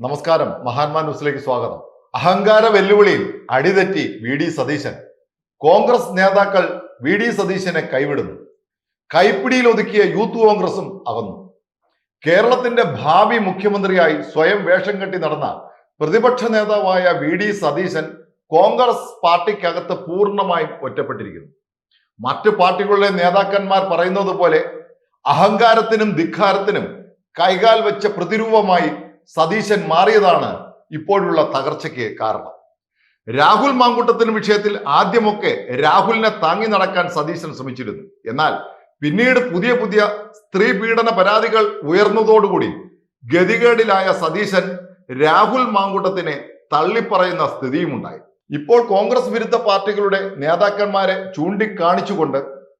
നമസ്കാരം. മഹാന്മാ ന്യൂസിലേക്ക് സ്വാഗതം. അഹങ്കാര വെല്ലുവിളിയിൽ അടിതെറ്റി വി ഡി സതീശൻ. കോൺഗ്രസ് നേതാക്കൾ വി ഡി സതീശനെ കൈവിടുന്നു. കൈപ്പിടിയിൽ ഒതുക്കിയ യൂത്ത് കോൺഗ്രസും അകന്നു. കേരളത്തിന്റെ ഭാവി മുഖ്യമന്ത്രിയായി സ്വയം വേഷം കെട്ടി നടന്ന പ്രതിപക്ഷ നേതാവായ വി ഡി സതീശൻ കോൺഗ്രസ് പാർട്ടിക്കകത്ത് പൂർണമായും ഒറ്റപ്പെട്ടിരിക്കുന്നു. മറ്റു പാർട്ടികളിലെ നേതാക്കന്മാർ പറയുന്നത് പോലെ അഹങ്കാരത്തിനും ധിക്കാരത്തിനും കൈകാൽ വെച്ച പ്രതിരൂപമായി സതീശൻ മാറിയതാണ് ഇപ്പോഴുള്ള തകർച്ചയ്ക്ക് കാരണം. രാഹുൽ മാങ്കൂട്ടത്തിന് വിഷയത്തിൽ ആദ്യമൊക്കെ രാഹുലിനെ താങ്ങി നടക്കാൻ സതീശൻ ശ്രമിച്ചിരുന്നു. എന്നാൽ പിന്നീട് പുതിയ പുതിയ സ്ത്രീ പീഡന പരാതികൾ ഉയർന്നതോടുകൂടി ഗതികേടിലായ സതീശൻ രാഹുൽ മാങ്കൂട്ടത്തിനെ തള്ളിപ്പറയുന്ന സ്ഥിതിയുമുണ്ടായി. ഇപ്പോൾ കോൺഗ്രസ് വിരുദ്ധ പാർട്ടികളുടെ നേതാക്കന്മാരെ ചൂണ്ടിക്കാണിച്ചുകൊണ്ട്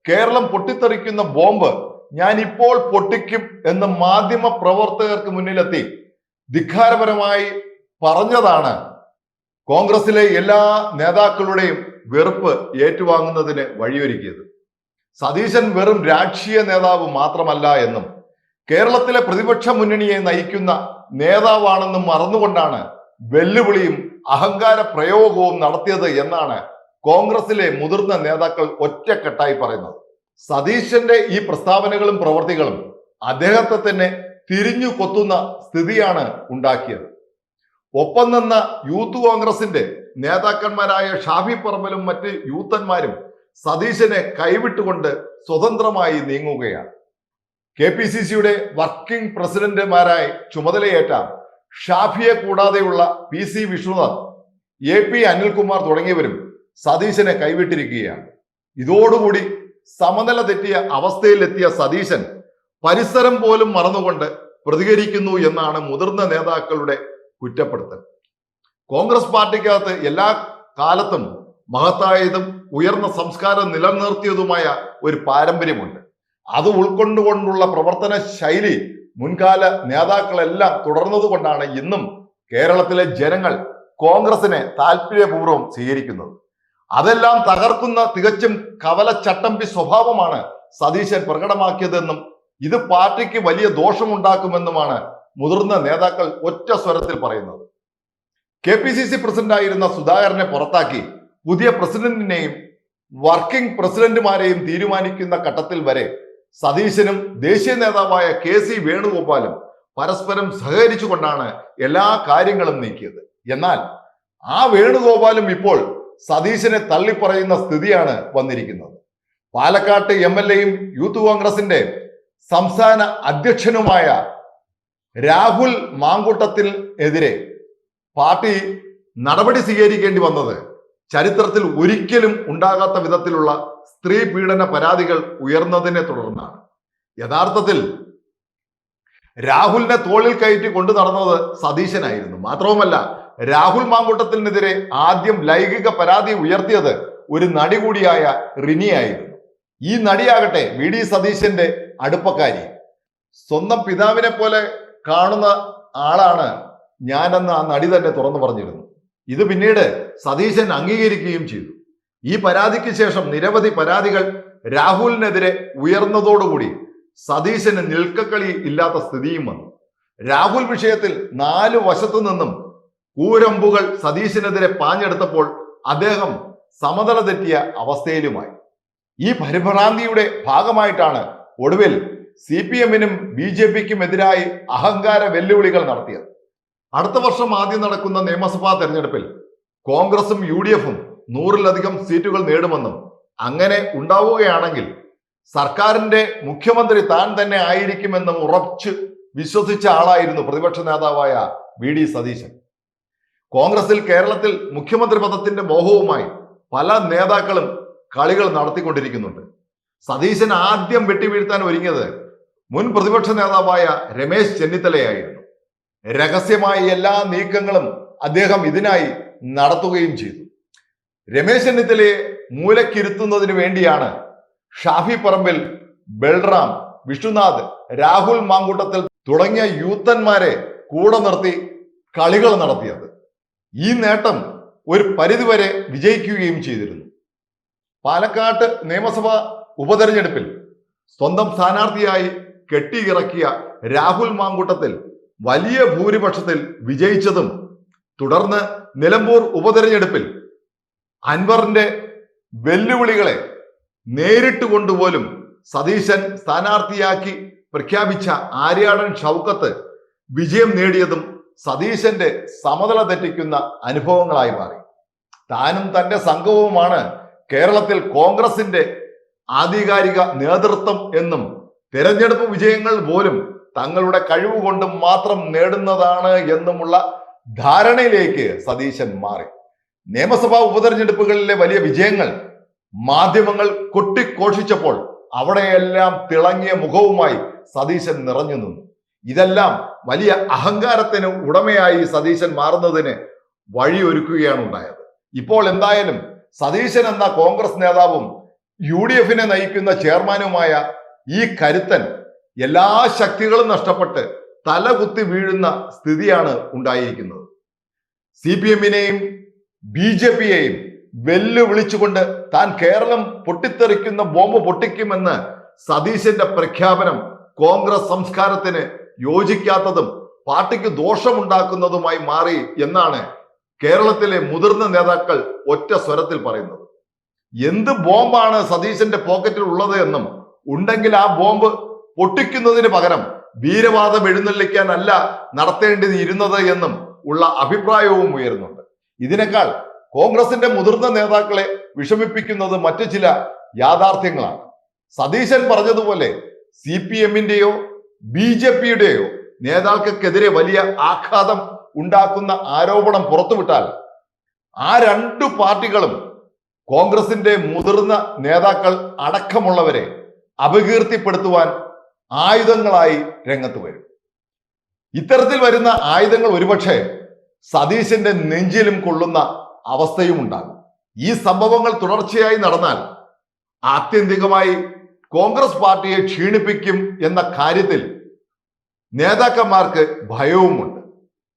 കേരളം പൊട്ടിത്തെറിക്കുന്ന ബോംബ് ഞാൻ ഇപ്പോൾ പൊട്ടിക്കും എന്ന് മാധ്യമ പ്രവർത്തകർക്ക് മുന്നിലെത്തി. ധിക്കാരപരമായി പറഞ്ഞതാണ്. കോൺഗ്രസിലെ എല്ലാ നേതാക്കളുടെയും വെറുപ്പ് ഏറ്റുവാങ്ങുന്നതിന് വഴിയൊരുക്കിയത്. സതീശൻ വെറും രാഷ്ട്രീയ നേതാവ് മാത്രമല്ല എന്നും കേരളത്തിലെ പ്രതിപക്ഷ മുന്നണിയെ നയിക്കുന്ന നേതാവാണെന്നും മറന്നുകൊണ്ടാണ് വെല്ലുവിളിയും അഹങ്കാര പ്രയോഗവും നടത്തിയത് എന്നാണ് കോൺഗ്രസിലെ മുതിർന്ന നേതാക്കൾ ഒറ്റക്കെട്ടായി പറയുന്നത്. സതീശന്റെ ഈ പ്രസ്താവനകളും പ്രവൃത്തികളും അദ്ദേഹത്തെ തന്നെ തിരിഞ്ഞു കൊത്തുന്ന സ്ഥിതിയാണ് ഉണ്ടാക്കിയത്. ഒപ്പം നിന്ന യൂത്ത് കോൺഗ്രസിന്റെ നേതാക്കന്മാരായ ഷാഫി പറമ്പലും മറ്റ് യൂത്തന്മാരും സതീശനെ കൈവിട്ടുകൊണ്ട് സ്വതന്ത്രമായി നീങ്ങുകയാണ്. കെ പി സി സിയുടെ വർക്കിംഗ് പ്രസിഡന്റുമാരായി ചുമതലയേറ്റ ഷാഫിയെ കൂടാതെയുള്ള P C Vishnunath A P Anilkumar തുടങ്ങിയവരും സതീശനെ കൈവിട്ടിരിക്കുകയാണ്. ഇതോടുകൂടി സമനില തെറ്റിയ അവസ്ഥയിലെത്തിയ സതീശൻ പരിസരം പോലും മറന്നുകൊണ്ട് പ്രതികരിക്കുന്നു എന്നാണ് മുതിർന്ന നേതാക്കളുടെ കുറ്റപ്പെടുത്തൽ. കോൺഗ്രസ് പാർട്ടിക്കകത്ത് എല്ലാ കാലത്തും മഹത്തായതും ഉയർന്ന സംസ്കാരം നിലനിർത്തിയതുമായ ഒരു പാരമ്പര്യമുണ്ട്. അത് ഉൾക്കൊണ്ടുകൊണ്ടുള്ള പ്രവർത്തന ശൈലി മുൻകാല നേതാക്കളെല്ലാം തുടർന്നതുകൊണ്ടാണ് ഇന്നും കേരളത്തിലെ ജനങ്ങൾ കോൺഗ്രസിനെ താല്പര്യപൂർവം സ്വീകരിക്കുന്നത്. അതെല്ലാം തകർക്കുന്ന തികച്ചും കവലച്ചട്ടമ്പി സ്വഭാവമാണ് സതീശൻ പ്രകടമാക്കിയതെന്നും ഇത് പാർട്ടിക്ക് വലിയ ദോഷമുണ്ടാക്കുമെന്നുമാണ് മുതിർന്ന നേതാക്കൾ ഒറ്റ സ്വരത്തിൽ പറയുന്നത്. കെ പി സി സി പ്രസിഡന്റായിരുന്ന സുധാകരനെ പുറത്താക്കി പുതിയ പ്രസിഡന്റിനെയും വർക്കിംഗ് പ്രസിഡന്റുമാരെയും തീരുമാനിക്കുന്ന ഘട്ടത്തിൽ വരെ സതീശനും ദേശീയ നേതാവായ കെ സി വേണുഗോപാലും പരസ്പരം സഹകരിച്ചുകൊണ്ടാണ് എല്ലാ കാര്യങ്ങളും നീക്കിയത്. എന്നാൽ ആ വേണുഗോപാലും ഇപ്പോൾ സതീശനെ തള്ളിപ്പറയുന്ന സ്ഥിതിയാണ് വന്നിരിക്കുന്നത്. പാലക്കാട്ട് എം എൽ എയും യൂത്ത് കോൺഗ്രസിന്റെ സംസ്ഥാന അധ്യക്ഷനുമായ രാഹുൽ മാങ്കൂട്ടത്തിൽ എതിരെ പാർട്ടി നടപടി സ്വീകരിക്കേണ്ടി വന്നത് ചരിത്രത്തിൽ ഒരിക്കലും ഉണ്ടാകാത്ത വിധത്തിലുള്ള സ്ത്രീ പീഡന പരാതികൾ ഉയർന്നതിനെ തുടർന്നാണ്. യഥാർത്ഥത്തിൽ രാഹുലിനെ തോളിൽ കയറ്റി കൊണ്ടു നടന്നത് സതീശനായിരുന്നു. മാത്രവുമല്ല രാഹുൽ മാങ്കൂട്ടത്തിനെതിരെ ആദ്യം ലൈംഗിക പരാതി ഉയർത്തിയത് ഒരു നടി കൂടിയായ റിനിയായിരുന്നു. ഈ നടിയാകട്ടെ വി ഡി സതീശന്റെ അടുപ്പക്കാരി. സ്വന്തം പിതാവിനെ പോലെ കാണുന്ന ആളാണ് ഞാനെന്ന് ആ നടി തന്നെ തുറന്നു പറഞ്ഞിരുന്നു. ഇത് പിന്നീട് സതീശൻ അംഗീകരിക്കുകയും ചെയ്തു. ഈ പരാതിക്ക് ശേഷം നിരവധി പരാതികൾ രാഹുലിനെതിരെ ഉയർന്നതോടുകൂടി സതീശന് നിൽക്കക്കളി ഇല്ലാത്ത സ്ഥിതിയും വന്നു. രാഹുൽ വിഷയത്തിൽ നാല് വശത്തു നിന്നും കൂരമ്പുകൾ സതീശനെതിരെ പാഞ്ഞെടുത്തപ്പോൾ അദ്ദേഹം സമതല തെറ്റിയ അവസ്ഥയിലുമായി. ഈ പരിഭ്രാന്തിയുടെ ഭാഗമായിട്ടാണ് ഒടുവിൽ സി പി എമ്മിനും ബി ജെ പിക്കും എതിരായി അഹങ്കാര വെല്ലുവിളികൾ നടത്തിയത്. അടുത്ത വർഷം ആദ്യം നടക്കുന്ന നിയമസഭാ തെരഞ്ഞെടുപ്പിൽ കോൺഗ്രസും യു ഡി എഫും നൂറിലധികം സീറ്റുകൾ നേടുമെന്നും അങ്ങനെ ഉണ്ടാവുകയാണെങ്കിൽ സർക്കാരിന്റെ മുഖ്യമന്ത്രി താൻ തന്നെ ആയിരിക്കുമെന്നും ഉറച്ചു വിശ്വസിച്ച ആളായിരുന്നു പ്രതിപക്ഷ നേതാവായ വി ഡി സതീശൻ. കോൺഗ്രസിൽ കേരളത്തിൽ മുഖ്യമന്ത്രി പദത്തിന്റെ മോഹവുമായി പല നേതാക്കളും കളികൾ നടത്തിക്കൊണ്ടിരിക്കുന്നുണ്ട്. സതീശൻ ആദ്യം വെട്ടിവീഴ്ത്താൻ ഒരുങ്ങിയത് മുൻ പ്രതിപക്ഷ നേതാവായ രമേശ് ചെന്നിത്തലയായിരുന്നു. രഹസ്യമായ എല്ലാ നീക്കങ്ങളും അദ്ദേഹം ഇതിനായി നടത്തുകയും ചെയ്തു. രമേശ് ചെന്നിത്തലയെ മൂലക്കിരുത്തുന്നതിന് വേണ്ടിയാണ് ഷാഫി പറമ്പിൽ ബൽറാം വിഷ്ണുനാഥ് രാഹുൽ മാങ്കൂട്ടത്തിൽ തുടങ്ങിയ യൂത്തന്മാരെ കൂടെ നിർത്തി കളികൾ നടത്തിയത്. ഈ നേട്ടം ഒരു പരിധിവരെ വിജയിക്കുകയും ചെയ്തിരുന്നു. പാലക്കാട്ട് നിയമസഭാ ഉപതെരഞ്ഞെടുപ്പിൽ സ്വന്തം സ്ഥാനാർത്ഥിയായി കെട്ടിയിറക്കിയ രാഹുൽ മാങ്കൂട്ടത്തിൽ വലിയ ഭൂരിപക്ഷത്തിൽ വിജയിച്ചതും തുടർന്ന് നിലമ്പൂർ ഉപതെരഞ്ഞെടുപ്പിൽ അൻവറിന്റെ വെല്ലുവിളികളെ നേരിട്ട് കൊണ്ടുപോലും സതീശൻ സ്ഥാനാർത്ഥിയാക്കി പ്രഖ്യാപിച്ച ആര്യാടൻ ഷൗക്കത്ത് വിജയം നേടിയതും സതീശന്റെ സമതല തെറ്റിക്കുന്ന അനുഭവങ്ങളായി മാറി. താനും തന്റെ സംഘവുമാണ് കേരളത്തിൽ കോൺഗ്രസിന്റെ ആധികാരിക നേതൃത്വം എന്നും തെരഞ്ഞെടുപ്പ് വിജയങ്ങൾ പോലും തങ്ങളുടെ കഴിവ് കൊണ്ട് മാത്രം നേടുന്നതാണ് എന്നുമുള്ള ധാരണയിലേക്ക് സതീശൻ മാറി. നിയമസഭാ ഉപതെരഞ്ഞെടുപ്പുകളിലെ വലിയ വിജയങ്ങൾ മാധ്യമങ്ങൾ കൊട്ടിഘോഷിച്ചപ്പോൾ അവിടെയെല്ലാം തിളങ്ങിയ മുഖവുമായി സതീശൻ നിറഞ്ഞു നിന്നു. ഇതെല്ലാം വലിയ അഹങ്കാരത്തിന് ഉടമയായി സതീശൻ മാറുന്നതിന് വഴിയൊരുക്കുകയാണ് ഉണ്ടായത്. ഇപ്പോൾ എന്തായാലും സതീശൻ എന്ന കോൺഗ്രസ് നേതാവും യു ഡി എഫിനെ നയിക്കുന്ന ചെയർമാനുമായ ഈ കരുത്തൻ എല്ലാ ശക്തികളും നഷ്ടപ്പെട്ട് തലകുത്തി വീഴുന്ന സ്ഥിതിയാണ് ഉണ്ടായിരിക്കുന്നത്. സി പി എമ്മിനെയും ബി ജെ പിയെയും വെല്ലുവിളിച്ചുകൊണ്ട് താൻ കേരളം പൊട്ടിത്തെറിക്കുന്ന ബോംബ് പൊട്ടിക്കുമെന്ന് സതീശന്റെ പ്രഖ്യാപനം കോൺഗ്രസ് സംസ്കാരത്തിന് യോജിക്കാത്തതും പാർട്ടിക്ക് ദോഷമുണ്ടാക്കുന്നതുമായി മാറി എന്നാണ് കേരളത്തിലെ മുതിർന്ന നേതാക്കൾ ഒറ്റ സ്വരത്തിൽ പറയുന്നത്. എന്ത് ബോംബാണ് സതീശന്റെ പോക്കറ്റിൽ ഉള്ളത് എന്നും ഉണ്ടെങ്കിൽ ആ ബോംബ് പൊട്ടിക്കുന്നതിന് പകരം വീരവാദം എഴുന്നള്ളിക്കാനല്ല നടത്തേണ്ടിയിരുന്നത് എന്നും ഉള്ള അഭിപ്രായവും ഉയരുന്നുണ്ട്. ഇതിനേക്കാൾ കോൺഗ്രസിന്റെ മുതിർന്ന നേതാക്കളെ വിഷമിപ്പിക്കുന്നത് മറ്റു ചില യാഥാർത്ഥ്യങ്ങളാണ്. സതീശൻ പറഞ്ഞതുപോലെ സി പി എമ്മിന്റെയോ ബി ജെ പിയുടെയോ നേതാക്കൾക്കെതിരെ വലിയ ആഘാതം ഉണ്ടാക്കുന്ന ആരോപണം പുറത്തുവിട്ടാൽ ആ രണ്ടു പാർട്ടികളും കോൺഗ്രസിന്റെ മുതിർന്ന നേതാക്കൾ അടക്കമുള്ളവരെ അപകീർത്തിപ്പെടുത്തുവാൻ ആയുധങ്ങളായി രംഗത്ത് വരും. ഇത്തരത്തിൽ വരുന്ന ആയുധങ്ങൾ ഒരുപക്ഷെ സതീശന്റെ നെഞ്ചിലും കൊള്ളുന്ന അവസ്ഥയും ഉണ്ടാകും. ഈ സംഭവങ്ങൾ തുടർച്ചയായി നടന്നാൽ ആത്യന്തികമായി കോൺഗ്രസ് പാർട്ടിയെ ക്ഷീണിപ്പിക്കും എന്ന കാര്യത്തിൽ നേതാക്കന്മാർക്ക് ഭയവുമുണ്ട്.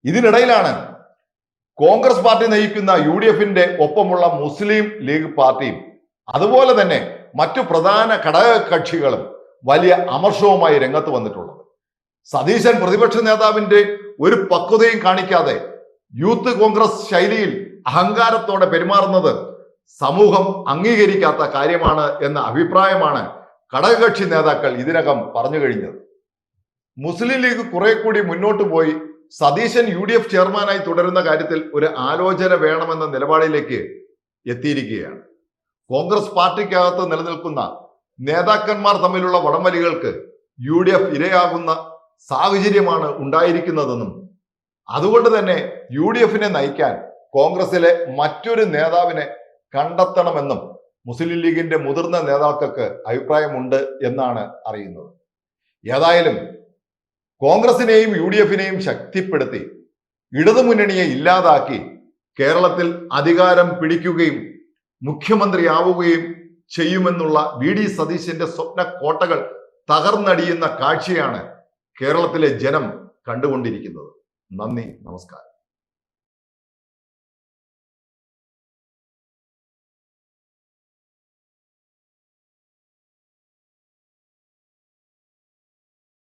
ഇതിനിടയിലാണ് കോൺഗ്രസ് പാർട്ടി നയിക്കുന്ന യു ഡി എഫിന്റെ ഒപ്പമുള്ള മുസ്ലിം ലീഗ് പാർട്ടിയും അതുപോലെ തന്നെ മറ്റു പ്രധാന ഘടക കക്ഷികളും വലിയ അമർഷവുമായി രംഗത്ത് വന്നിട്ടുള്ളത്. സതീശൻ പ്രതിപക്ഷ നേതാവിന്റെ ഒരു പക്വതയും കാണിക്കാതെ യൂത്ത് കോൺഗ്രസ് ശൈലിയിൽ അഹങ്കാരത്തോടെ പെരുമാറുന്നത് സമൂഹം അംഗീകരിക്കാത്ത കാര്യമാണ് എന്ന അഭിപ്രായമാണ് ഘടകകക്ഷി നേതാക്കൾ ഇതിനകം പറഞ്ഞു കഴിഞ്ഞത്. മുസ്ലിം ലീഗ് കുറെ കൂടി മുന്നോട്ട് പോയി സതീശൻ യു ഡി എഫ് ചെയർമാനായി തുടരുന്ന കാര്യത്തിൽ ഒരു ആലോചന വേണമെന്ന നിലപാടിലേക്ക് എത്തിയിരിക്കുകയാണ്. കോൺഗ്രസ് പാർട്ടിക്കകത്ത് നിലനിൽക്കുന്ന നേതാക്കന്മാർ തമ്മിലുള്ള വടംവലികൾക്ക് യു ഡി എഫ് ഇരയാകുന്ന സാഹചര്യമാണ് ഉണ്ടായിരിക്കുന്നതെന്നും അതുകൊണ്ട് തന്നെ യു ഡി എഫിനെ നയിക്കാൻ കോൺഗ്രസിലെ മറ്റൊരു നേതാവിനെ കണ്ടെത്തണമെന്നും മുസ്ലിം ലീഗിന്റെ മുതിർന്ന നേതാക്കൾക്ക് അഭിപ്രായമുണ്ട് എന്നാണ് അറിയുന്നത്. ഏതായാലും കോൺഗ്രസിനെയും യു ഡി എഫിനെയും ശക്തിപ്പെടുത്തി ഇടതുമുന്നണിയെ ഇല്ലാതാക്കി കേരളത്തിൽ അധികാരം പിടിക്കുകയും മുഖ്യമന്ത്രിയാവുകയും ചെയ്യുമെന്നുള്ള വി ഡി സതീശന്റെ സ്വപ്ന കോട്ടകൾ തകർന്നടിയുന്ന കാഴ്ചയാണ് കേരളത്തിലെ ജനം കണ്ടുകൊണ്ടിരിക്കുന്നത്. നന്ദി നമസ്കാരം.